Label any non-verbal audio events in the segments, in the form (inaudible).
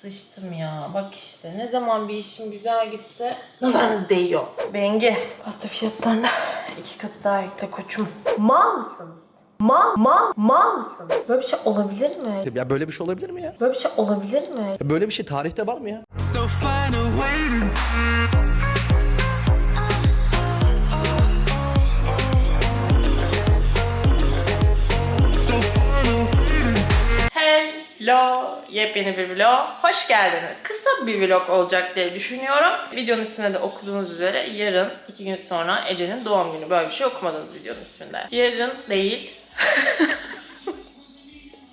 Sıçtım ya. Bak işte ne zaman bir işim güzel gitse nazarınız değiyor. Bengi. Pasta fiyatlarına iki katı daha ekle koçum. Mal mısınız? Mal, mal, mal mısınız? Böyle bir şey olabilir mi? Ya böyle bir şey olabilir mi ya? Böyle bir şey olabilir mi? Ya Böyle bir şey tarihte var mı ya? So find a way to Hello! Yepyeni bir vlog. Hoş geldiniz. Kısa bir vlog olacak diye düşünüyorum. Videonun isminde de okuduğunuz üzere yarın, iki gün sonra Ece'nin doğum günü. Böyle bir şey okumadınız videonun isminde. Yarın değil. (laughs)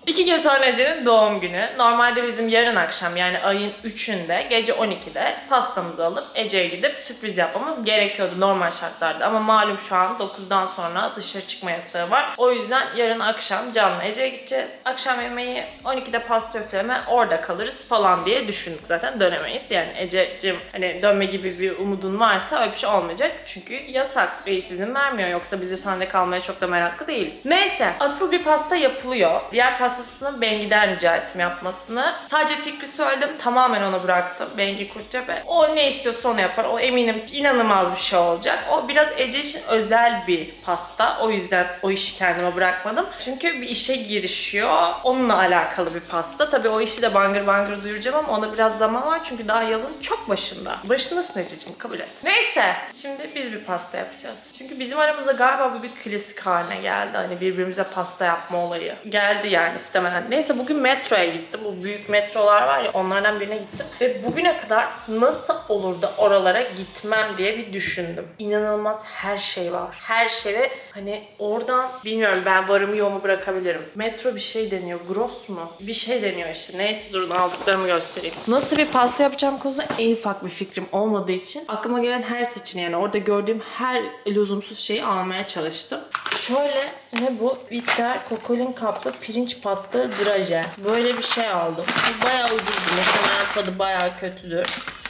İki gün sonra Ece'nin doğum günü. Normalde bizim yarın akşam yani ayın 3'ünde gece 12'de pastamızı alıp Ece'ye gidip sürpriz yapmamız gerekiyordu normal şartlarda. Ama malum şu an 9'dan sonra dışarı çıkma yasağı var. O yüzden yarın akşam canlı Ece'ye gideceğiz. Akşam yemeği 12'de pasta üfleme orada kalırız falan diye düşündük zaten dönemeyiz. Yani Ece'cim hani dönme gibi bir umudun varsa öyle bir şey olmayacak. Çünkü yasak reis izin vermiyor. Yoksa biz de sende kalmaya çok da meraklı değiliz. Neyse asıl bir pasta yapılıyor. Diğer pastasını Bengi'den rica ettim yapmasını. Sadece fikri söyledim. Tamamen ona bıraktım. Bengi Kurtçepe. O ne istiyorsa onu yapar. O eminim inanılmaz bir şey olacak. O biraz Ece için özel bir pasta. O yüzden o işi kendime bırakmadım. Çünkü bir işe girişiyor. Onunla alakalı bir pasta. Tabii o işi de bangır bangır duyuracağım ama ona biraz zaman var. Çünkü daha yılın çok başında. Başındasın Ececiğim kabul et. Neyse. Şimdi biz bir pasta yapacağız. Çünkü bizim aramızda galiba bu bir klasik haline geldi. Hani birbirimize pasta yapma olayı. Geldi yani istemeden. Neyse bugün metroya gittim. Bu büyük metrolar var ya onlardan birine gittim. Ve bugüne kadar nasıl olur da oralara gitmem diye bir düşündüm. İnanılmaz her şey var. Her şey ve hani oradan bilmiyorum ben varımı yoğumu bırakabilirim. Metro bir şey deniyor. Gross mu? Bir şey deniyor işte. Neyse durun aldıklarımı göstereyim. Nasıl bir pasta yapacağım konusunda en ufak bir fikrim olmadığı için aklıma gelen her seçeneği yani orada gördüğüm her lüzumsuz şeyi almaya çalıştım. Şöyle ne bu? Bitter kokolin kaplı pirinç patlı draje. Böyle bir şey aldım. Bu bayağı ucuzdu. Muhtemelen tadı bayağı kötüdür.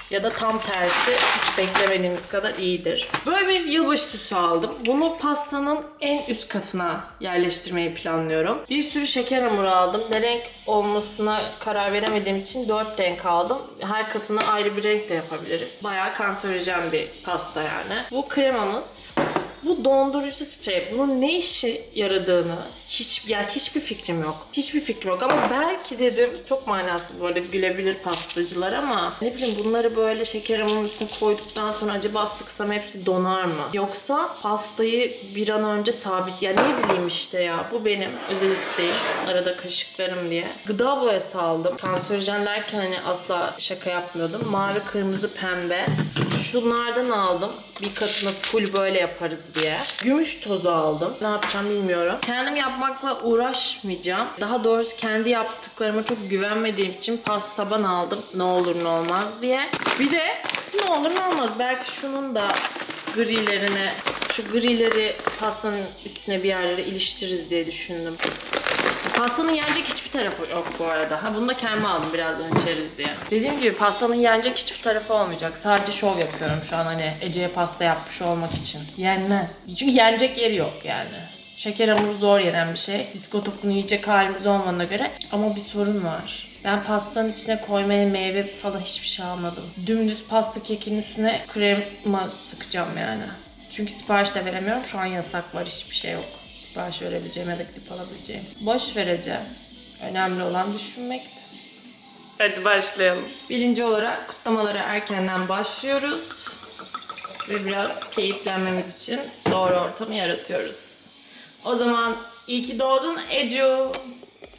Ya da tam tersi hiç beklemediğimiz kadar iyidir. Böyle bir yılbaşı süsü aldım. Bunu pastanın en üst katına yerleştirmeyi planlıyorum. Bir sürü şeker hamuru aldım. Ne renk olmasına karar veremediğim için 4 renk aldım. Her katını ayrı bir renk de yapabiliriz. Bayağı kanserojen bir pasta yani. Bu kremamız. Bu dondurucu sprey. Bunun ne işe yaradığını hiç yani hiçbir fikrim yok. Hiçbir fikrim yok ama belki dedim çok manasız arada gülebilir pastacılar ama ne bileyim bunları böyle şeker hamurunun üstüne koyduktan sonra acaba sıksam hepsi donar mı? Yoksa pastayı bir an önce sabit yani ne bileyim işte ya bu benim özel isteğim arada kaşıklarım diye. Gıda boyası aldım. Kanserojen derken hani asla şaka yapmıyordum. Mavi, kırmızı, pembe. Şunlardan aldım. Bir katını full böyle yaparız diye. Gümüş tozu aldım. Ne yapacağım bilmiyorum. Kendim yapmakla uğraşmayacağım. Daha doğrusu kendi yaptıklarıma çok güvenmediğim için pastaban aldım. Ne olur ne olmaz diye. Bir de ne olur ne olmaz. Belki şunun da grilerine şu grileri pastanın üstüne bir yerlere iliştiririz diye düşündüm. Pastanın yenecek hiçbir tarafı yok bu arada. Ha bunu da kendime aldım birazdan içeriz diye. Dediğim gibi pastanın yenecek hiçbir tarafı olmayacak. Sadece şov yapıyorum şu an hani Ece'ye pasta yapmış olmak için. Yenmez. Çünkü yenecek yeri yok yani. Şeker hamuru zor yenen bir şey. Disko topunu yiyecek halimiz olmadığına göre. Ama bir sorun var. Ben pastanın içine koymaya meyve falan hiçbir şey almadım. Dümdüz pasta kekin üstüne krema sıkacağım yani. Çünkü sipariş de veremiyorum. Şu an yasak var. Hiçbir şey yok. Sipariş verebileceğim ya da gidip alabileceğim. Boş vereceğim. Önemli olan düşünmekti. Hadi başlayalım. Birinci olarak kutlamalara erkenden başlıyoruz. Ve biraz keyiflenmemiz için doğru ortamı yaratıyoruz. O zaman iyi ki doğdun Ecu.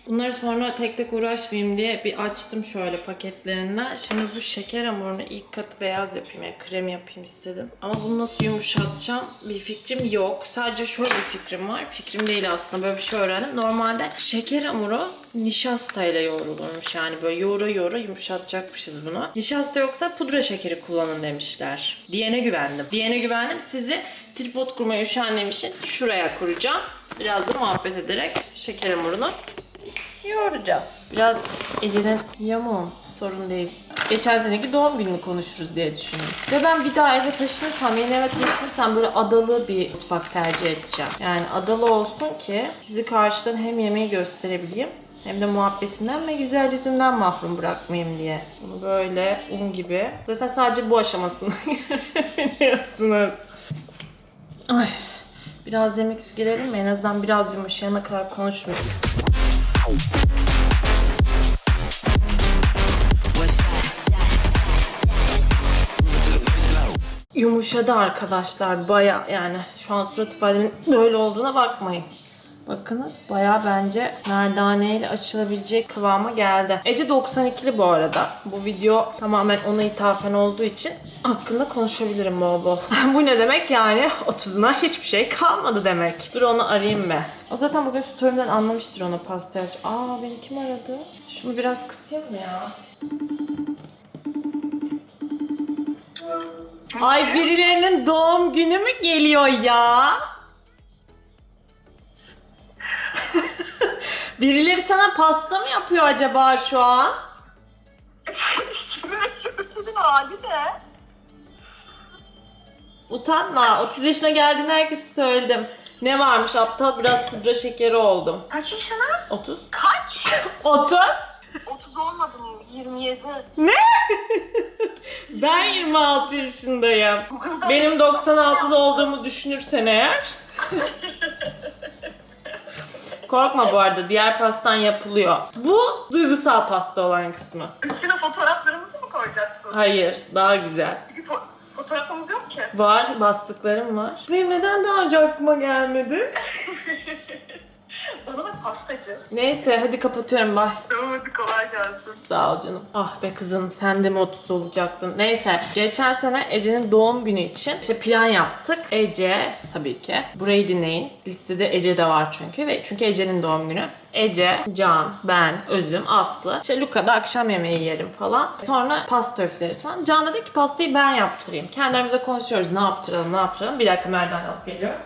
Bunları sonra tek tek uğraşmayayım diye bir açtım şöyle paketlerinden. Şimdi bu şeker hamurunu ilk katı beyaz yapayım yani krem yapayım istedim. Ama bunu nasıl yumuşatacağım bir fikrim yok. Sadece şöyle bir fikrim var. Fikrim değil aslında böyle bir şey öğrendim. Normalde şeker hamuru nişastayla yoğrulurmuş yani böyle yoğura yoğura yumuşatacakmışız bunu. Nişasta yoksa pudra şekeri kullanın demişler. Diyene güvendim. Diyene güvendim. Sizi tripod kurmaya üşendiğim için şuraya kuracağım. Biraz da muhabbet ederek şeker hamurunu yoğuracağız. Biraz Ece'nin yamuğum sorun değil. Geçen seneki doğum gününü konuşuruz diye düşündüm. Ve ben bir daha eve taşınırsam, yeni eve taşınırsam böyle adalı bir mutfak tercih edeceğim. Yani adalı olsun ki sizi karşıdan hem yemeği gösterebileyim Hem de muhabbetimden ve güzel yüzümden mahrum bırakmayayım diye. Bunu böyle un gibi. Zaten sadece bu aşamasını (laughs) görebiliyorsunuz. Ay. Biraz yemek girelim mi? En azından biraz yumuşayana kadar konuşmayız. Yumuşadı arkadaşlar baya yani şu an surat ifademin böyle olduğuna bakmayın. Bakınız baya bence merdaneyle açılabilecek kıvama geldi. Ece 92'li bu arada. Bu video tamamen ona ithafen olduğu için hakkında konuşabilirim bol bol. (laughs) bu ne demek yani? (laughs) 30'una hiçbir şey kalmadı demek. Dur onu arayayım be. O zaten bugün story'imden anlamıştır onu pasta aç. Aa beni kim aradı? Şunu biraz kısayım mı ya? Ay birilerinin doğum günü mü geliyor ya? Birileri sana pasta mı yapıyor acaba şu an? Şörtünün hali de. Utanma. 30 yaşına geldiğinde herkese söyledim. Ne varmış aptal biraz pudra şekeri oldum. Kaç yaşına? 30. Kaç? (laughs) 30? 30 olmadım. 27. (laughs) Ben 26 yaşındayım. Benim 96'da olduğumu düşünürsen eğer. (laughs) Korkma bu arada diğer pastan yapılıyor. Bu duygusal pasta olan kısmı. Üstüne fotoğraflarımızı mı koyacaksın? Hayır daha güzel. Çünkü fo- fotoğrafımız yok ki. Var bastıklarım var. Benim neden daha önce aklıma gelmedi? (laughs) Pastacı. Neyse hadi kapatıyorum bay. Tamam hadi kolay gelsin. Sağ ol canım. Ah be kızım sen de mi 30 olacaktın? Neyse geçen sene Ece'nin doğum günü için işte plan yaptık. Ece tabii ki. Burayı dinleyin. Listede Ece de var çünkü ve çünkü Ece'nin doğum günü. Ece, Can, ben, Özüm, Aslı. İşte Luka'da akşam yemeği yiyelim falan. Sonra pasta üfleriz falan. Can dedi ki pastayı ben yaptırayım. Kendilerimize konuşuyoruz ne yaptıralım ne yaptıralım. Bir dakika merdiven alıp geliyorum.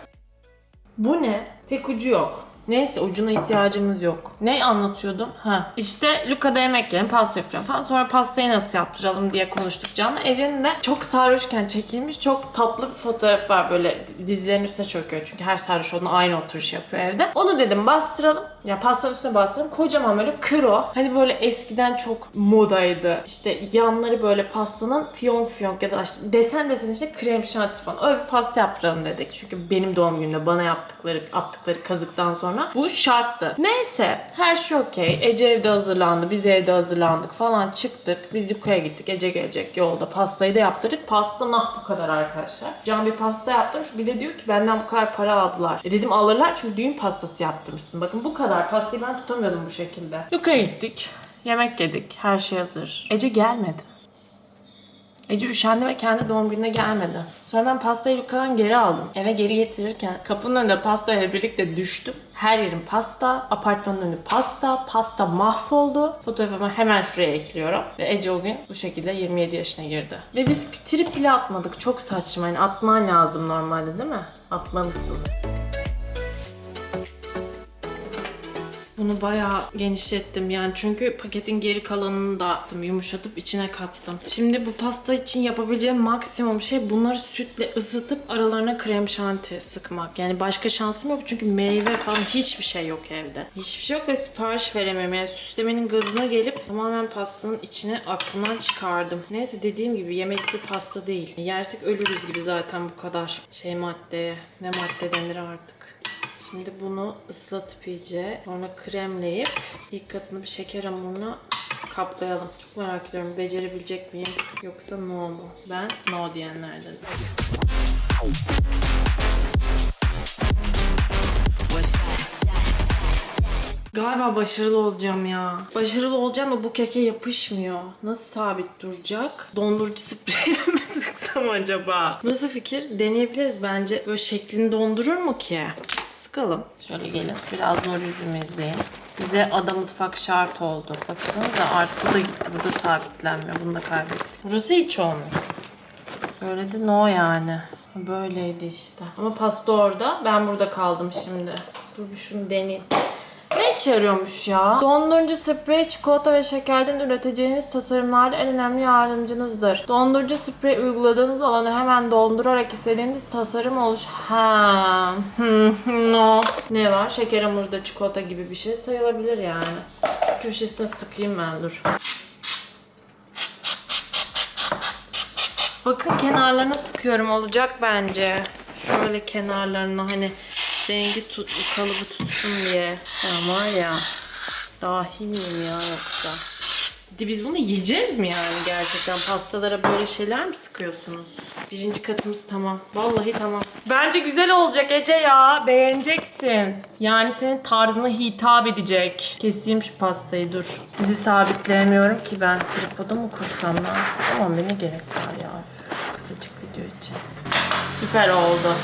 Bu ne? Tek ucu yok. Neyse ucuna ihtiyacımız yok. Ne anlatıyordum? Ha. İşte Luka'da yemek yiyelim, pasta yapacağım falan. Sonra pastayı nasıl yaptıralım diye konuştuk Can'la. Ece'nin de çok sarhoşken çekilmiş çok tatlı bir fotoğraf var. Böyle dizlerin üstüne çöküyor. Çünkü her sarhoş onun aynı oturuş yapıyor evde. Onu dedim bastıralım. Ya pastanın üstüne bastıralım. Kocaman böyle kro. Hani böyle eskiden çok modaydı. İşte yanları böyle pastanın fiyonk fiyonk ya da işte desen desen işte krem şanti falan. Öyle bir pasta yaptıralım dedik. Çünkü benim doğum günümde bana yaptıkları, attıkları kazıktan sonra bu şarttı. Neyse her şey okey. Ece evde hazırlandı. Biz evde hazırlandık falan çıktık. Biz Luka'ya gittik. Ece gelecek yolda. Pastayı da yaptırdık. Pasta nah bu kadar arkadaşlar. Can bir pasta yaptırmış. Bir de diyor ki benden bu kadar para aldılar. E dedim alırlar çünkü düğün pastası yaptırmışsın. Bakın bu kadar. Pastayı ben tutamıyordum bu şekilde. Luka'ya gittik. Yemek yedik. Her şey hazır. Ece gelmedi. Ece üşendi ve kendi doğum gününe gelmedi. Sonra ben pastayı Luka'dan geri aldım. Eve geri getirirken kapının önünde pastayla birlikte düştüm. Her yerim pasta, apartmanın önü pasta, pasta mahvoldu. Fotoğrafımı hemen şuraya ekliyorum. Ve Ece o gün bu şekilde 27 yaşına girdi. Ve biz trip bile atmadık. Çok saçma. Yani atman lazım normalde değil mi? Atmalısın. Bunu bayağı genişlettim yani çünkü paketin geri kalanını da attım, yumuşatıp içine kattım. Şimdi bu pasta için yapabileceğim maksimum şey bunları sütle ısıtıp aralarına krem şanti sıkmak. Yani başka şansım yok çünkü meyve falan hiçbir şey yok evde. Hiçbir şey yok ve sipariş veremiyorum. Yani süslemenin gazına gelip tamamen pastanın içine aklımdan çıkardım. Neyse dediğim gibi yemekli pasta değil. Yersek ölürüz gibi zaten bu kadar şey maddeye. Ne madde denir artık. Şimdi bunu ıslatıp iyice sonra kremleyip ilk katını bir şeker hamuruna kaplayalım. Çok merak ediyorum becerebilecek miyim yoksa no mu? Ben no diyenlerdenim. Galiba başarılı olacağım ya. Başarılı olacağım da bu keke yapışmıyor. Nasıl sabit duracak? Dondurucu sprey (laughs) mi sıksam acaba? Nasıl fikir? Deneyebiliriz bence. Böyle şeklini dondurur mu ki? Sıkalım. Şöyle gelin. Biraz zor yüzümü izleyin. Bize ada mutfak şart oldu. Baksanıza artık bu da gitti. Bu da sabitlenmiyor. Bunu da kaybettik. Burası hiç olmuyor. Böyle de no yani. Böyleydi işte. Ama pasta orada. Ben burada kaldım şimdi. Dur bir şunu deneyeyim. Ne işe yarıyormuş ya? Dondurucu sprey çikolata ve şekerden üreteceğiniz tasarımlarda en önemli yardımcınızdır. Dondurucu sprey uyguladığınız alanı hemen dondurarak istediğiniz tasarım oluş... Ha, hmm, no. Ne var? Şeker hamuru da çikolata gibi bir şey sayılabilir yani. Köşesine sıkayım ben dur. Bakın kenarlarına sıkıyorum olacak bence. Şöyle kenarlarına hani rengi tut, kalıbı tutsun diye. Ya var ya dahil miyim ya yoksa? De biz bunu yiyeceğiz mi yani gerçekten? Pastalara böyle şeyler mi sıkıyorsunuz? Birinci katımız tamam. Vallahi tamam. Bence güzel olacak Ece ya. Beğeneceksin. Yani senin tarzına hitap edecek. Keseyim şu pastayı dur. Sizi sabitleyemiyorum ki ben. Tripoda mı kursam yapsam? Ama ne gerek var ya. Kısacık video için. Süper oldu.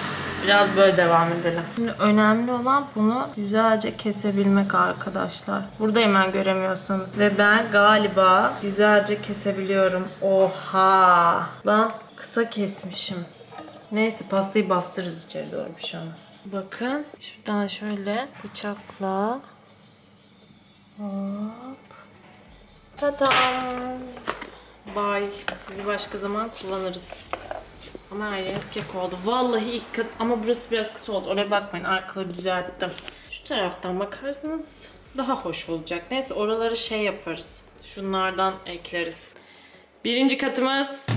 Biraz böyle devam edelim. Şimdi önemli olan bunu güzelce kesebilmek arkadaşlar. Burada hemen göremiyorsanız. Ve ben galiba güzelce kesebiliyorum. Oha! Lan kısa kesmişim. Neyse pastayı bastırırız içeri doğru bir şey olmaz. Bakın şuradan şöyle bıçakla hop Tadam. Bye. Sizi başka zaman kullanırız. Ama her yeriniz kek oldu. Vallahi ilk kat ama burası biraz kısa oldu. Oraya bakmayın arkaları düzelttim. Şu taraftan bakarsanız daha hoş olacak. Neyse oraları şey yaparız. Şunlardan ekleriz. Birinci katımız.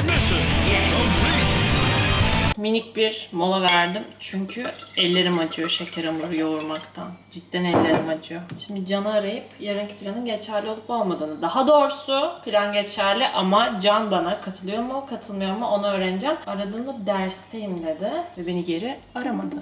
Minik bir mola verdim. Çünkü ellerim acıyor şeker hamuru yoğurmaktan. Cidden ellerim acıyor. Şimdi Can'ı arayıp yarınki planın geçerli olup olmadığını. Daha doğrusu plan geçerli ama Can bana katılıyor mu katılmıyor mu onu öğreneceğim. Aradığında dersteyim dedi ve beni geri aramadı.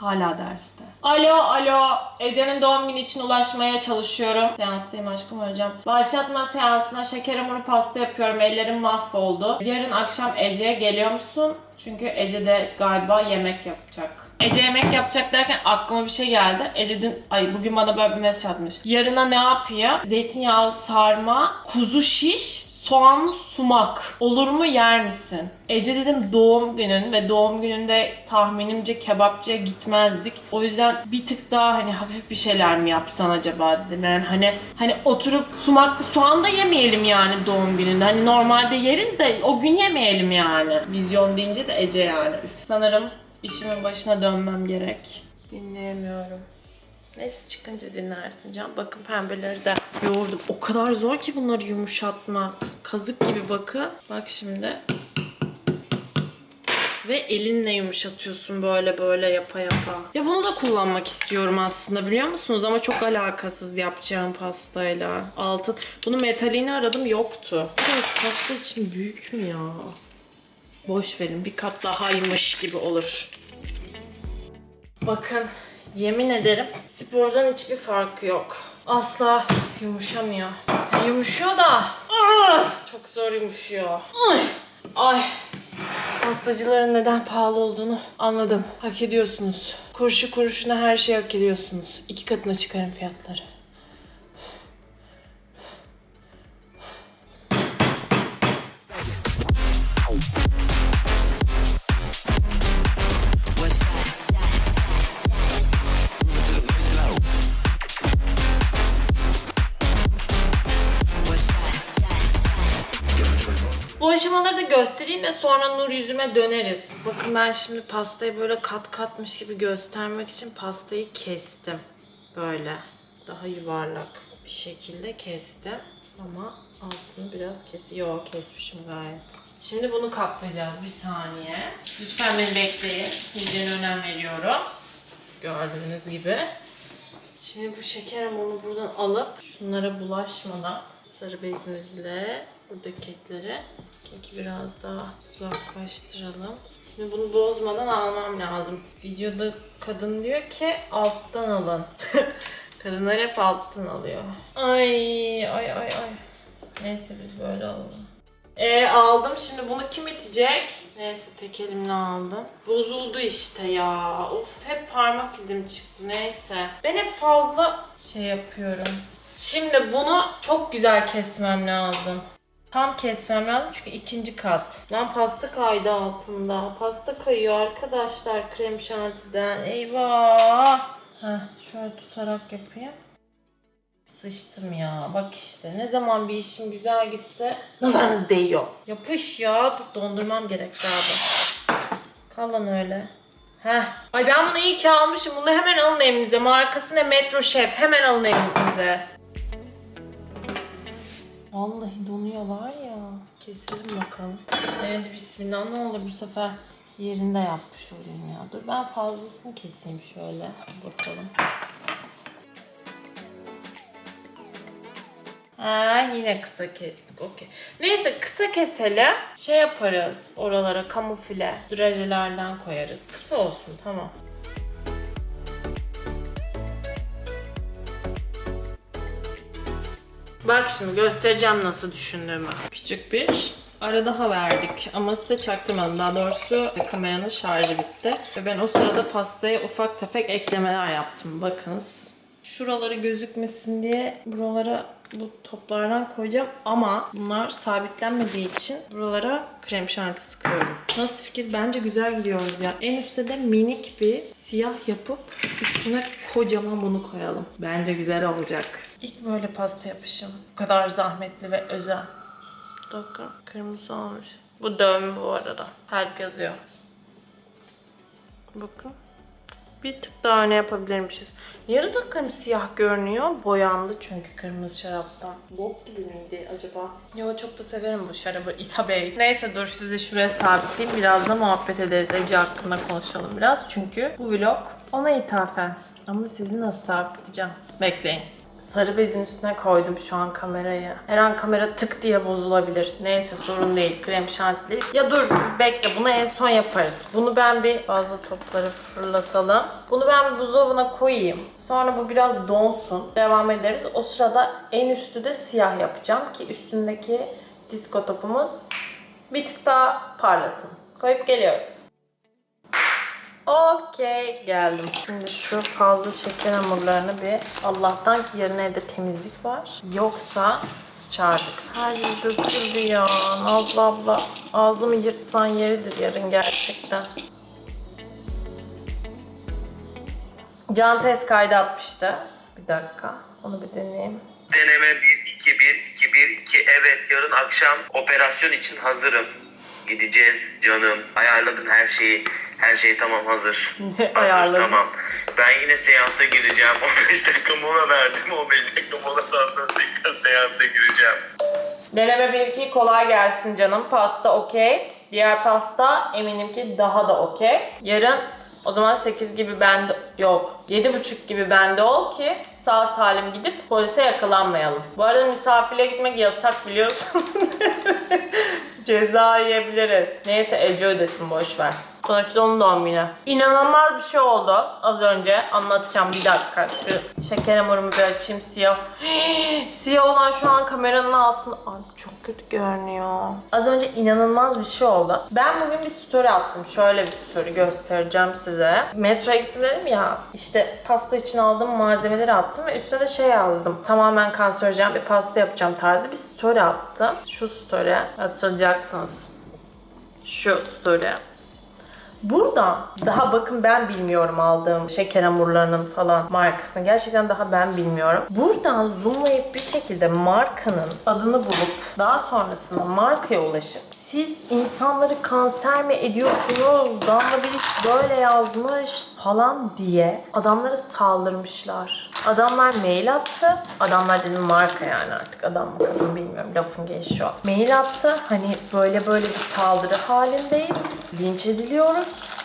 Hala derste. Alo alo. Ece'nin doğum günü için ulaşmaya çalışıyorum. Seanstayım aşkım arayacağım. Başlatma seansına şeker hamuru pasta yapıyorum. Ellerim mahvoldu. Yarın akşam Ece'ye geliyor musun? Çünkü Ece de galiba yemek yapacak. Ece yemek yapacak derken aklıma bir şey geldi. Ece dün, ay bugün bana böyle bir mesaj atmış. Yarına ne yapıyor? Zeytinyağlı sarma, kuzu şiş, soğanlı sumak. Olur mu yer misin? Ece dedim doğum günün ve doğum gününde tahminimce kebapçıya gitmezdik. O yüzden bir tık daha hani hafif bir şeyler mi yapsan acaba dedim. Yani hani hani oturup sumaklı soğan da yemeyelim yani doğum gününde. Hani normalde yeriz de o gün yemeyelim yani. Vizyon deyince de Ece yani. Üf. Sanırım işimin başına dönmem gerek. Dinleyemiyorum. Neyse çıkınca dinlersin Can. Bakın pembeleri de yoğurdum. O kadar zor ki bunları yumuşatmak. Kazık gibi bakın. Bak şimdi. Ve elinle yumuşatıyorsun böyle böyle yapa yapa. Ya bunu da kullanmak istiyorum aslında biliyor musunuz? Ama çok alakasız yapacağım pastayla. Altın. Bunu metalini aradım yoktu. Biraz pasta için büyük mü ya? Boş verin bir kat dahaymış gibi olur. Bakın yemin ederim spordan hiçbir farkı yok. Asla yumuşamıyor. Yumuşuyor da ah, çok zor yumuşuyor. Ay, ay. Pastacıların neden pahalı olduğunu anladım. Hak ediyorsunuz. Kuruşu kuruşuna her şeyi hak ediyorsunuz. İki katına çıkarın fiyatları. Aşamaları da göstereyim ve sonra nur yüzüme döneriz. Bakın ben şimdi pastayı böyle kat katmış gibi göstermek için pastayı kestim. Böyle daha yuvarlak bir şekilde kestim. Ama altını biraz kesiyor. Kesmişim gayet. Şimdi bunu kaplayacağız bir saniye. Lütfen beni bekleyin. Hijyene önem veriyorum. Gördüğünüz gibi. Şimdi bu şeker hamurunu buradan alıp şunlara bulaşmadan sarı bezinizle buradaki kekleri keki biraz daha uzaklaştıralım. Şimdi bunu bozmadan almam lazım. Videoda kadın diyor ki alttan alın. (laughs) Kadınlar hep alttan alıyor. Ay ay ay ay. Neyse biz böyle alalım. E aldım şimdi bunu kim itecek? Neyse tek elimle aldım. Bozuldu işte ya. Of hep parmak izim çıktı neyse. Ben hep fazla şey yapıyorum. Şimdi bunu çok güzel kesmem lazım. Tam kesmem lazım çünkü ikinci kat. Lan pasta kaydı altında. Pasta kayıyor arkadaşlar krem şantiden. Eyvah. Heh, şöyle tutarak yapayım. Sıçtım ya. Bak işte ne zaman bir işim güzel gitse nazarınız değiyor. Yapış ya. Dur dondurmam gerek galiba. Kal öyle. Heh. Ay ben bunu iyi ki almışım. Bunu hemen alın evinize. Markası ne? Metro Chef. Hemen alın evinize. Vallahi donuyorlar ya. Keselim bakalım. Evet bismillah ne olur bu sefer yerinde yapmış olayım ya. Dur ben fazlasını keseyim şöyle. Bakalım. Ha yine kısa kestik. Okey. Neyse kısa keselim. Şey yaparız oralara kamufle. Drajelerden koyarız. Kısa olsun tamam. Bak şimdi göstereceğim nasıl düşündüğümü. Küçük bir ara daha verdik ama size çaktırmadım. Daha doğrusu kameranın şarjı bitti. Ve ben o sırada pastaya ufak tefek eklemeler yaptım. Bakınız. Şuraları gözükmesin diye buralara bu toplardan koyacağım ama bunlar sabitlenmediği için buralara krem şanti sıkıyorum. Nasıl fikir? Bence güzel gidiyoruz ya. En üstte de minik bir siyah yapıp üstüne kocaman bunu koyalım. Bence güzel olacak. İlk böyle pasta yapışım. Bu kadar zahmetli ve özel. Dakika. Kırmızı olmuş. Bu dövme bu arada. Help yazıyor. Bakın. Bir tık daha öne yapabilirmişiz. Yarı dudaklarım siyah görünüyor. Boyandı çünkü kırmızı şaraptan. Bok gibi miydi acaba? Yo çok da severim bu şarabı İsa Bey. Neyse dur sizi şuraya sabitleyeyim. Biraz da muhabbet ederiz. Ece hakkında konuşalım biraz. Çünkü bu vlog ona ithafen. Ama sizi nasıl sabitleyeceğim? Bekleyin. Sarı bezin üstüne koydum şu an kamerayı. Her an kamera tık diye bozulabilir. Neyse sorun değil. Krem şantili. Ya dur bekle bunu en son yaparız. Bunu ben bir fazla topları fırlatalım. Bunu ben bir buzdolabına koyayım. Sonra bu biraz donsun. Devam ederiz. O sırada en üstü de siyah yapacağım ki üstündeki disko topumuz bir tık daha parlasın. Koyup geliyorum. Okey geldim. Şimdi şu fazla şeker hamurlarını bir Allah'tan ki yarın evde temizlik var. Yoksa sıçardık. Her yer döküldü ya. Nazlı abla ağzımı yırtsan yeridir yarın gerçekten. Can ses kaydı atmıştı. Bir dakika. Onu bir deneyeyim. Deneme 1, 2, 1, 2, 1, 2. Evet yarın akşam operasyon için hazırım. Gideceğiz canım. Ayarladım her şeyi. Her şey tamam hazır. (laughs) Hazır tamam. Ben yine seansa gireceğim. (laughs) 15 dakika mola verdim. 15 dakika moladan sonra tekrar seansa gireceğim. Deneme 1 2 kolay gelsin canım. Pasta okey. Diğer pasta eminim ki daha da okey. Yarın o zaman 8 gibi bende yok. 7.30 gibi bende ol ki sağ salim gidip polise yakalanmayalım. Bu arada misafirle gitmek yasak biliyorsun. (laughs) Ceza yiyebiliriz. Neyse Ece ödesin boş ver. Sonuçta onun doğum günü. İnanılmaz bir şey oldu. Az önce anlatacağım bir dakika. Şu şeker hamurumu bir açayım siyah. (gasps) siyah olan şu an kameranın altında. Ay çok kötü görünüyor. Az önce inanılmaz bir şey oldu. Ben bugün bir story attım. Şöyle bir story göstereceğim size. Metroya gittim dedim ya. işte pasta için aldığım malzemeleri attım ve üstüne de şey yazdım. Tamamen kanserojen bir pasta yapacağım tarzı bir story attım. Şu story hatırlayacaksınız. Şu story. Burada daha bakın ben bilmiyorum aldığım şeker hamurlarının falan markasını. Gerçekten daha ben bilmiyorum. Buradan zoomlayıp bir şekilde markanın adını bulup daha sonrasında markaya ulaşıp siz insanları kanser mi ediyorsunuz? Damla Bilic böyle yazmış falan diye adamlara saldırmışlar. Adamlar mail attı. Adamlar dedim marka yani artık adam mı kadın bilmiyorum lafın gelişi şu. Mail attı. Hani böyle böyle bir saldırı halindeyiz. Linç ediliyoruz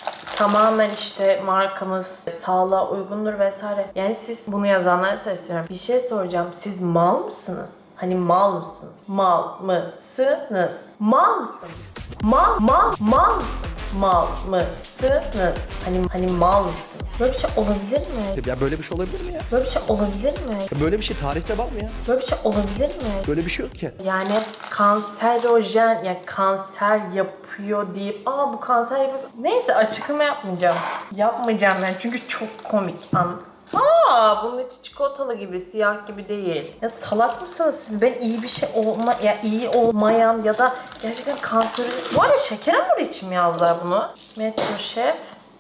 tamamen işte markamız sağlığa uygundur vesaire. Yani siz bunu yazanlara sesleniyorum. Bir şey soracağım. Siz mal mısınız? Hani mal mısınız? Mal mısınız? Mal mısınız? Mal mal mal mısınız? Mal mısınız? Hani hani mal mısınız? Böyle bir şey olabilir mi? Ya böyle bir şey olabilir mi ya? Böyle bir şey olabilir mi? Ya Böyle bir şey tarihte var mı ya? Böyle bir şey olabilir mi? Böyle bir şey yok ki. Yani kanserojen, yani kanser yapıyor deyip aa bu kanser yapıyor. Neyse açıklama yapmayacağım. Yapmayacağım ben çünkü çok komik. An Aa bunun içi çikolatalı gibi, siyah gibi değil. Ya salak mısınız siz? Ben iyi bir şey olma, ya iyi olmayan ya da gerçekten kanser... Bu arada şeker hamuru için mi yazdılar bunu? Metro Şef.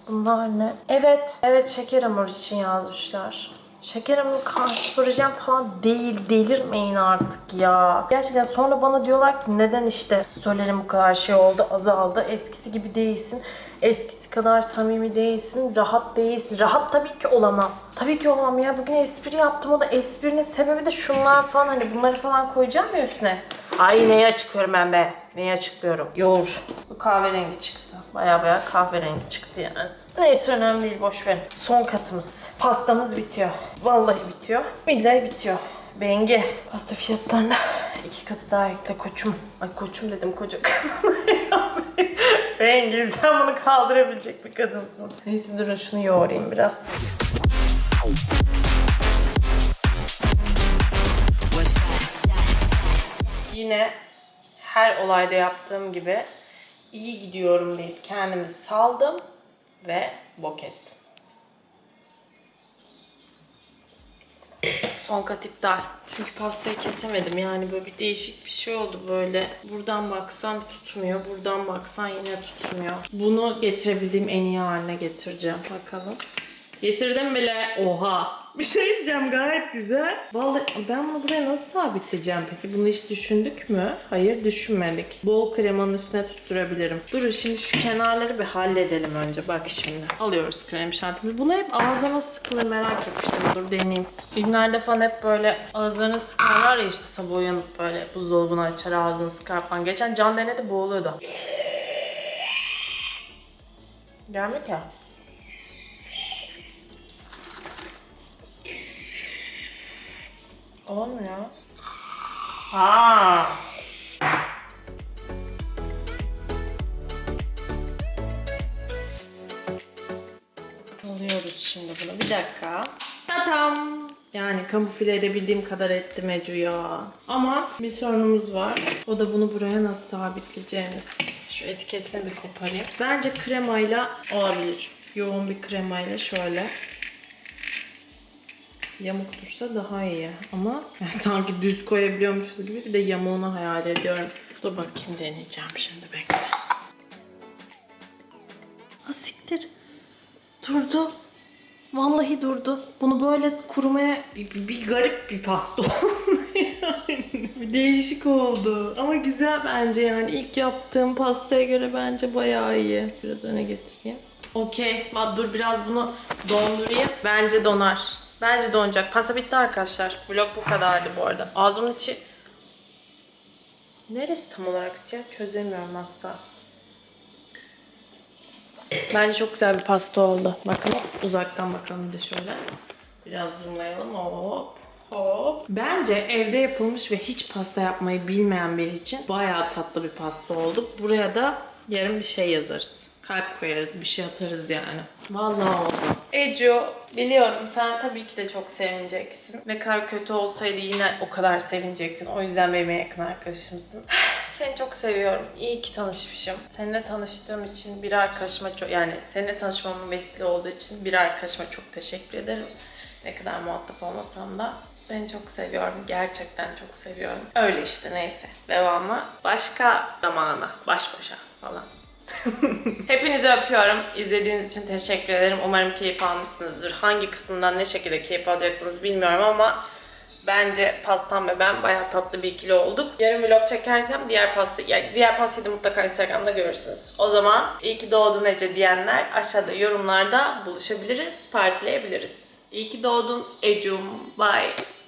Bunlar ne? Evet, evet şeker hamuru için yazmışlar. Şekerim karşı projem falan değil. Delirmeyin artık ya. Gerçekten sonra bana diyorlar ki neden işte storylerim bu kadar şey oldu, azaldı. Eskisi gibi değilsin. Eskisi kadar samimi değilsin, rahat değilsin. Rahat tabii ki olamam. Tabii ki olamam ya. Bugün espri yaptım. O da esprinin sebebi de şunlar falan. Hani bunları falan koyacağım ya üstüne. Ay neyi açıklıyorum ben be? Neyi açıklıyorum? Yoğur. Bu kahverengi çıktı. Baya baya kahverengi çıktı yani. Neyse önemli değil boş verin. Son katımız. Pastamız bitiyor. Vallahi bitiyor. Billahi bitiyor. Bengi. Pasta fiyatlarına iki katı daha ekle koçum. Ay koçum dedim koca. (laughs) Bengi sen bunu kaldırabilecek bir kadınsın. Neyse durun şunu yoğurayım biraz. Yine her olayda yaptığım gibi iyi gidiyorum deyip kendimi saldım ve bok ettim. Son kat iptal. Çünkü pastayı kesemedim yani böyle bir değişik bir şey oldu böyle. Buradan baksan tutmuyor, buradan baksan yine tutmuyor. Bunu getirebildiğim en iyi haline getireceğim. Bakalım. Getirdim bile. Oha. Bir şey diyeceğim gayet güzel. Vallahi ben bunu buraya nasıl sabitleyeceğim peki? Bunu hiç düşündük mü? Hayır düşünmedik. Bol kremanın üstüne tutturabilirim. Durun şimdi şu kenarları bir halledelim önce. Bak şimdi. Alıyoruz krem şantimizi. Bunu hep ağza sıkılır merak etmiştim. Dur deneyeyim. Filmlerde falan hep böyle ağızlarını sıkarlar ya işte sabah uyanıp böyle buzdolabını açar ağzını sıkar falan. Geçen Can denedi boğuluyordu. Gelmiyor ki. Olmuyor. Ha. Alıyoruz şimdi bunu. Bir dakika. Tatam. Yani kamufle edebildiğim kadar ettim Ecu ya. Ama bir sorunumuz var. O da bunu buraya nasıl sabitleyeceğimiz. Şu etiketini bir koparayım. Bence kremayla olabilir. Yoğun bir kremayla şöyle yamuk dursa daha iyi. Ama yani sanki düz koyabiliyormuşuz gibi bir de yamuğunu hayal ediyorum. Dur bakayım deneyeceğim şimdi bekle. Ha siktir. Durdu. Vallahi durdu. Bunu böyle kurumaya bir, bir garip bir pasta oldu yani. (laughs) Bir değişik oldu. Ama güzel bence yani. ilk yaptığım pastaya göre bence bayağı iyi. Biraz öne getireyim. Okey. Dur biraz bunu dondurayım. Bence donar. Bence donacak. Pasta bitti arkadaşlar. Vlog bu kadardı bu arada. Ağzımın içi... Neresi tam olarak siyah çözemiyorum asla. Bence çok güzel bir pasta oldu. Bakın uzaktan bakalım bir de şöyle. Biraz zoomlayalım. Hop hop. Bence evde yapılmış ve hiç pasta yapmayı bilmeyen biri için bayağı tatlı bir pasta oldu. Buraya da yarın bir şey yazarız. Kalp koyarız, bir şey atarız yani. Vallahi oldu. Ecu, biliyorum sen tabii ki de çok sevineceksin. Ne kadar kötü olsaydı yine o kadar sevinecektin. O yüzden benim en yakın arkadaşımsın. (sighs) Seni çok seviyorum. İyi ki tanışmışım. Seninle tanıştığım için bir arkadaşıma çok yani seninle tanışmamın vesile olduğu için bir arkadaşıma çok teşekkür ederim. Ne kadar muhatap olmasam da seni çok seviyorum. Gerçekten çok seviyorum. Öyle işte neyse. Devamı başka zamana. Baş başa falan. (laughs) Hepinizi öpüyorum. İzlediğiniz için teşekkür ederim. Umarım keyif almışsınızdır. Hangi kısımdan ne şekilde keyif alacaksınız bilmiyorum ama bence pastam ve ben bayağı tatlı bir ikili olduk. Yarın vlog çekersem diğer pasta, yani diğer pastayı da mutlaka Instagram'da görürsünüz. O zaman iyi ki doğdun Ece diyenler aşağıda yorumlarda buluşabiliriz, partileyebiliriz. İyi ki doğdun Ecum. Bye.